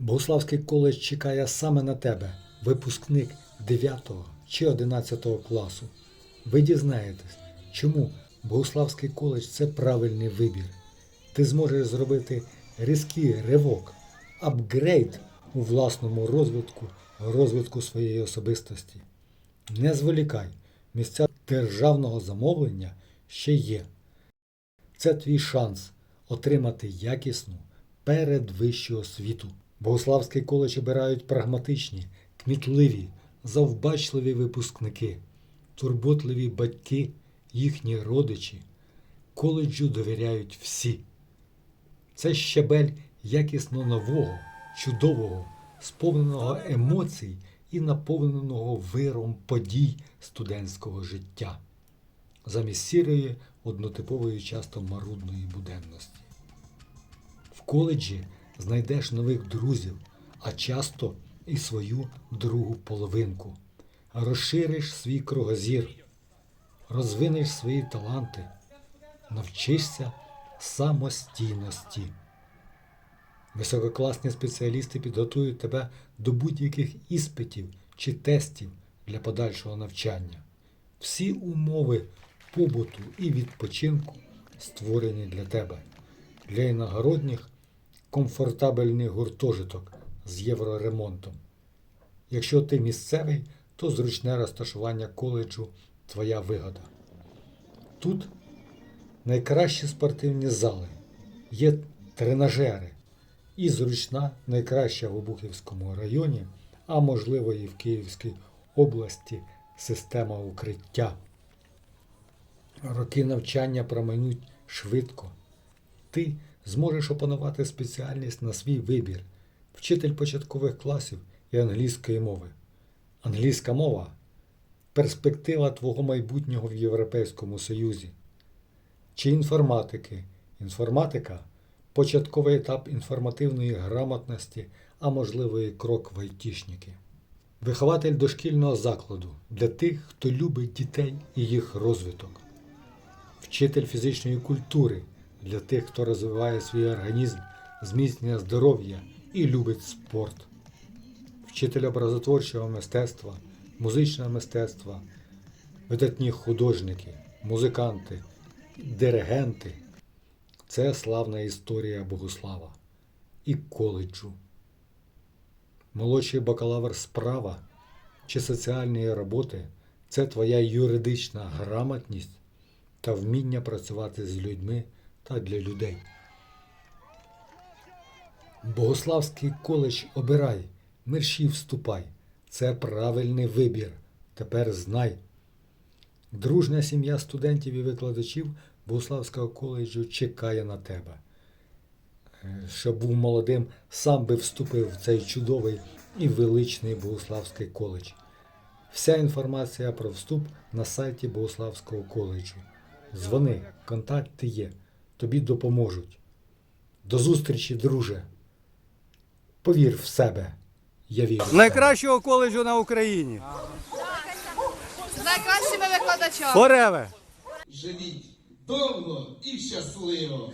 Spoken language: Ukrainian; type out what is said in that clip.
Богославський коледж чекає саме на тебе, випускник 9 чи 11 класу. Ви дізнаєтесь, чому Богославський коледж це правильний вибір. Ти зможеш зробити різкий ривок, апгрейд у власному розвитку, розвитку своєї особистості. Не зволікай, місця державного замовлення ще є. Це твій шанс отримати якісну передвищу освіту. Богославський коледж обирають прагматичні, кмітливі, завбачливі випускники, турботливі батьки, їхні родичі. Коледжу довіряють всі. Це щебель якісно нового, чудового, сповненого емоцій і наповненого виром подій студентського життя замість сірої, однотипової, часто марудної буденності. В коледжі знайдеш нових друзів, а часто і свою другу половинку. Розшириш свій кругозір, розвинеш свої таланти, навчишся самостійності. Висококласні спеціалісти підготують тебе до будь-яких іспитів чи тестів для подальшого навчання. Всі умови побуту і відпочинку створені для тебе. Для іногородніх комфортабельний гуртожиток з євроремонтом. Якщо ти місцевий, то зручне розташування коледжу твоя вигода. Тут найкращі спортивні зали, є тренажери і зручна найкраща в Обухівському районі, а можливо і в Київській області система укриття. Роки навчання проминуть швидко. Ти зможеш опанувати спеціальність на свій вибір, вчитель початкових класів і англійської мови. Англійська мова перспектива твого майбутнього в Європейському Союзі. Чи інформатики. Інформатика початковий етап інформативної грамотності, а можливо крок в айтішники. Вихователь дошкільного закладу для тих, хто любить дітей і їх розвиток. Вчитель фізичної культури для тих, хто розвиває свій організм, зміцнює здоров'я і любить спорт. Вчитель образотворчого мистецтва, музичного мистецтва, видатні художники, музиканти, диригенти. Це славна історія Богослава і коледжу. Молодший бакалавр справа чи соціальної роботи це твоя юридична грамотність та вміння працювати з людьми та для людей. Богославський коледж обирай, мерщій вступай. Це правильний вибір. Тепер знай. Дружня сім'я студентів і викладачів Богославського коледжу чекає на тебе. Е, Щоб був молодим, сам би вступив в цей чудовий і величний Богославський коледж. Вся інформація про вступ на сайті Богославського коледжу. Дзвони, контакти є, тобі допоможуть. До зустрічі, друже. Повір в себе. Я вірю. в тебе. Найкращого коледжу на Україні. З найкращими викладачами. Фореве! Живіть довго і щасливо!